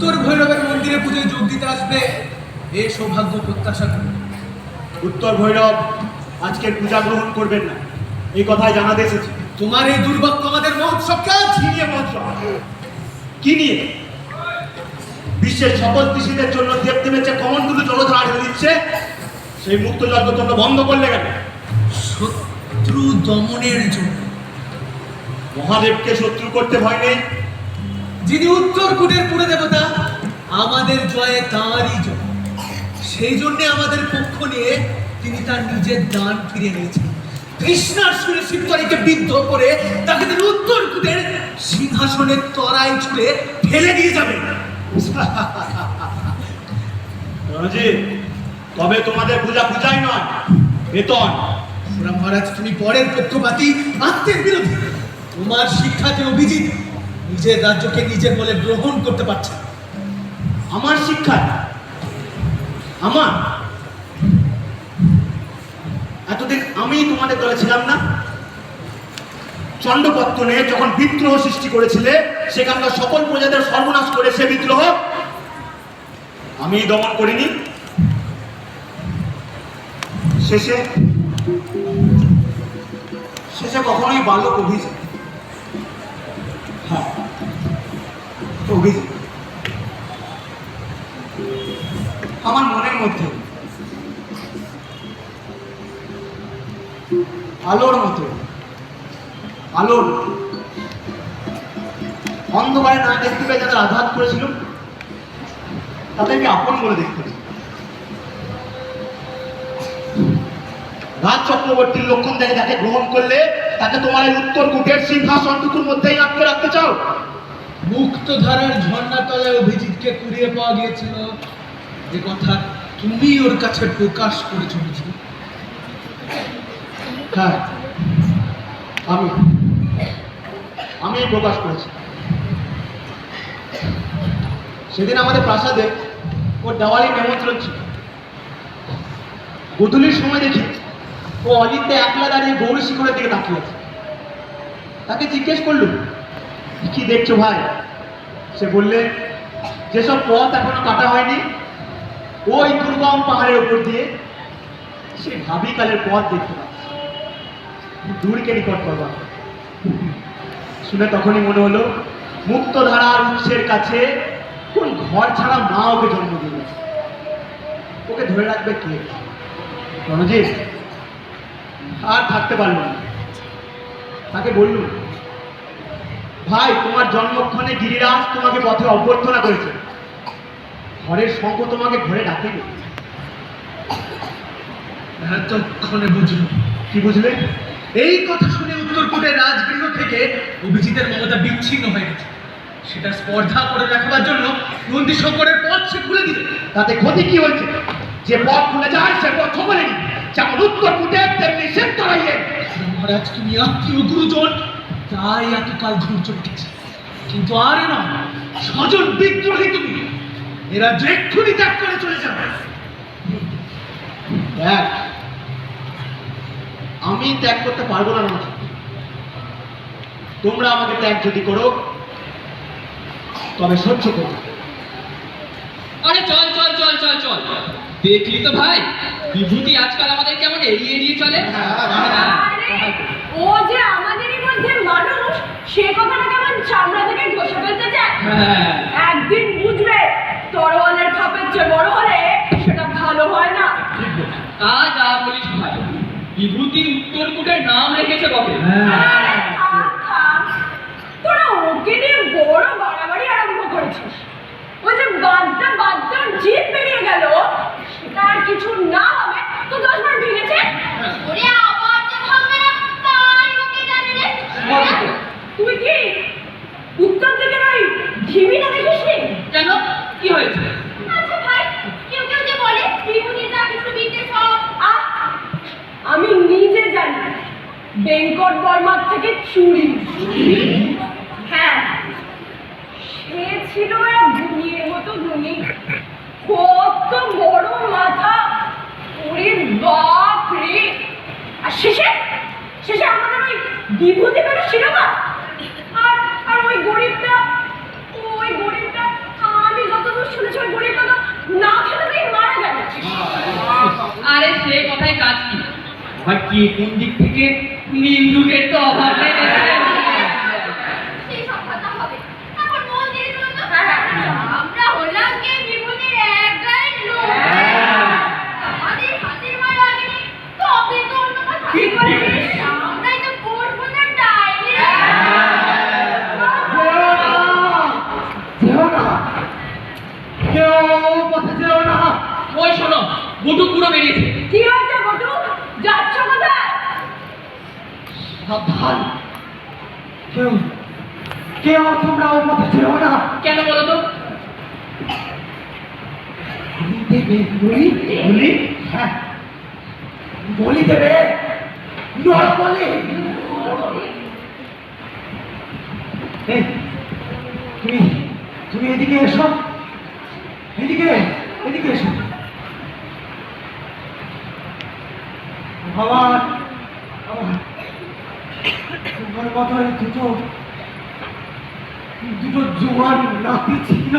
উত্তর ভৈরবের মন্দিরে পুজোয় যোগ দিতে আসবে এ সৌভাগ্য প্রত্যাশা করি। উত্তর ভৈরব আজকের পূজা গ্রহণ করবেন না। এই কথাই জানাতে এসেছি। তোমার এই দুর্ভাগ্য আমাদের মহোৎসবকে কি মহোৎসব কি নিয়ে? বিশ্বের সকল কৃষিদের জন্য দেবদেবের যে কমনগুলো জলধার ঢেলে দিচ্ছে। সেই মুক্ত যজ্ঞ তোমরা বন্ধ করলে কেন? শত্রু দমনের জন্য। মহাদেবকে শত্রু করতে ভয় নেই। যিনি উত্তর কুটের পুরে দেবতা আমাদের জয়ে তাঁরই জয়। সেই জন্যে আমাদের পক্ষ নিয়ে তিনি তার নিজের দান ফিরে নিয়েছেন। কৃষ্ণার সুরে শিবতরীকে বিদ্ধ করে তাকে তিনি উত্তর কুটের সিংহাসনের তরাই ছুঁড়ে ফেলে দিয়ে যাবেন। তবে তোমাদের পূজা পূজাই নয় বেতন। মহারাজ তুমি পরের পক্ষপাতী আত্মের বিরোধী। তোমার শিক্ষাতে অভিজিৎ নিজের রাজ্যকে নিজের বলে গ্রহণ করতে পারছে। আমার শিক্ষা আমার। এতদিন আমি তোমাদের দলে ছিলাম না। চণ্ডপত্তনে যখন বিদ্রোহ সৃষ্টি করেছিলে, সেখানকার সকল প্রজাদের সর্বনাশ করে সে বিদ্রোহ আমি দমন করিনি। শেষে শেষে কখনোই বালক অভিযোগ অভিযোগ আমার মনের মধ্যে, আলোর মতো, আলোর অন্ধকারে না দেখতে পেয়ে যাদের আঘাত করেছিল, তাদেরকে আপন বলে দেখতে। রাজ চক্রবর্তীর লক্ষণ দেখে তাকে গ্রহণ করলে তাকে তোমার এই উত্তর কুটের সিংহাসনটুকুর মধ্যেই আটকে রাখতে চাও মুক্ত ধারার ঝর্ণা তলায় অভিজিৎকে কুড়িয়ে পাওয়া গিয়েছিল। যে কথা তুমি ওর কাছে প্রকাশ করে চলেছি হ্যাঁ আমি আমি প্রকাশ করেছি। সেদিন আমাদের প্রাসাদে ওর দেওয়ালি নিমন্ত্রণ ছিল। গধূলির সময় দেখি ও অলিতে একলা দাঁড়িয়ে গৌরী শিখরের দিকে তাকিয়ে আছে। তাকে জিজ্ঞেস করলুম কি দেখছ ভাই? সে বললে, যেসব পথ এখনও কাটা হয়নি, ওই দুর্গম পাহাড়ের উপর দিয়ে সে ভাবি ভাবিকালের পথ দেখতে পাচ্ছি। দূরকে নিকট করবা। শুনে তখনই মনে হলো মুক্ত ধারার উৎসের কাছে কোন ঘর ছাড়া মা ওকে জন্ম দিল ওকে ধরে রাখবে কে? রণজিৎ? আর থাকতে পারল না। তাকে বললুম ভাই তোমার জন্মক্ষণে গিরিরাজ তোমাকে পথে অভ্যর্থনা করেছে। ঘরের সঙ্গ তোমাকে ঘরে ডাকেনি এতক্ষণে বুঝলো। কি বুঝলে? এই কথা শুনে উত্তরকূটের রাজগৃহ থেকে অভিজিতের মমতা বিচ্ছিন্ন হয়ে গেছে। সেটা স্পর্ধা করে রাখবার জন্য নন্দী শঙ্করের পথ সে খুলে দিল। তাতে ক্ষতি কি হয়েছে? যে পথ খুলে যায় সে পথ থমলেনি যেমন উত্তর কুটে তেমনি শেখ তরাইয়ে মহারাজ তুমি আত্মীয় গুরুজন। তাই এতকাল ধৈর্য রেখেছে কিন্তু আর না স্বজন বিদ্রোহী তুমি। এরা যে এক্ষুনি ত্যাগ করে চলে যাবে। দেখ আমি ত্যাগ করতে পারব না রণজিৎ তোমরা আমাকে ত্যাগ যদি করো তবে সহ্য করো। আরে চল চল চল চল চল। দেখলি তো ভাই বিভূতি আজকাল আমাদের কেমন এড়িয়ে এড়িয়ে চলে? ও যে মধ্যে মানুষ সে কথাটা কেমন চামড়া থেকে ঘষে ফেলতে চায়? হ্যাঁ। একদিন বুঝবে তরোয়ালের খাপের চেয়ে বড় হলে সেটা ভালো হয় না। তা যা বলিস ভাই বিভূতি উত্তরকূটের নাম রেখেছে বটে। তোরা ওকে নিয়ে বড় বাড়াবাড়ি আরম্ভ করেছিস। ওই যে বাদ্যা বাদ্যার জিভ বেরিয়ে গেল সেটা আর কিছু না হবে তো দশবার ভেঙেছে ওরে আবার যে ভাঙবে না তাই ওকে জানে রে তুই কি উত্তর দিকে ওই ঢিবিটা দেখিসনি কেন কি হয়েছে? আচ্ছা ভাই কেউ কেউ যে বলে সব আহ, আমি নিজে জানি বেঙ্কট বর্মার থেকে চুরি। হ্যাঁ। সে ছিল এক গুণির মতো গুণি কত বড় মাথা ওরে বাপ রে আর শেষে শেষে আমাদের ওই বিভূতি পেল শিরোপা আর আর ওই গরিবটা ওই গরিবটা আমি এই কথায় কাজ কি? আর কি কোন দিক থেকে? নিন্দুকের তো অভাব নেই সেই সব কথা হবে এখন মন দিয়ে শুনুন তো আমরা হলাম কে বিভূতির এক গায়ের লোক আমাদের হাতের মার লাগেনি তবে তো অন্য কথা কি করেছিস? আমরাই তো করব না ডায়েরি যেও না কেউ পথে যেও না ওই শোনো গুটু পুরো বেরিয়েছে কি হয়েছে বটু যাচ্ছ কোথায় সাবধান। কেউ কেউ তোমরা ও পথে যেও না। কেন বলো তো? বলি দেবে বলি বলি হ্যাঁ। বলি দেবে। নর বলি। তুমি তুমি এদিকে এসো। এদিকে এদিকে এসো। আমার আমার তোমার দুটো দুটো জোয়ান নাতি ছিল।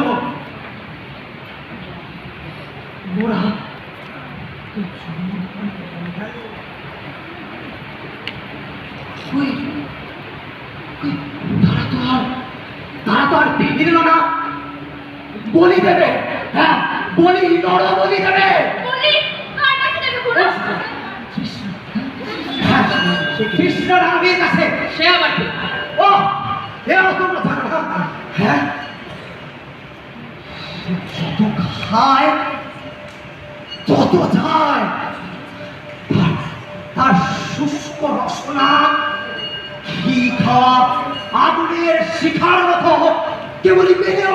তারা তো আর তারা তো আর ভেঙে দিল না। বলি দেবে হ্যাঁ বলি বলি দেবে। বলি কার কাছে দেবে কৃষ্ণ কাছে সে আবার কি? ও এও তোমরা হ্যাঁ যত খায় তত যায়, তার- শুষ্ক রসনা ঘি খাওয়া আগুনের শিখার মতো, কেবলই ওঠে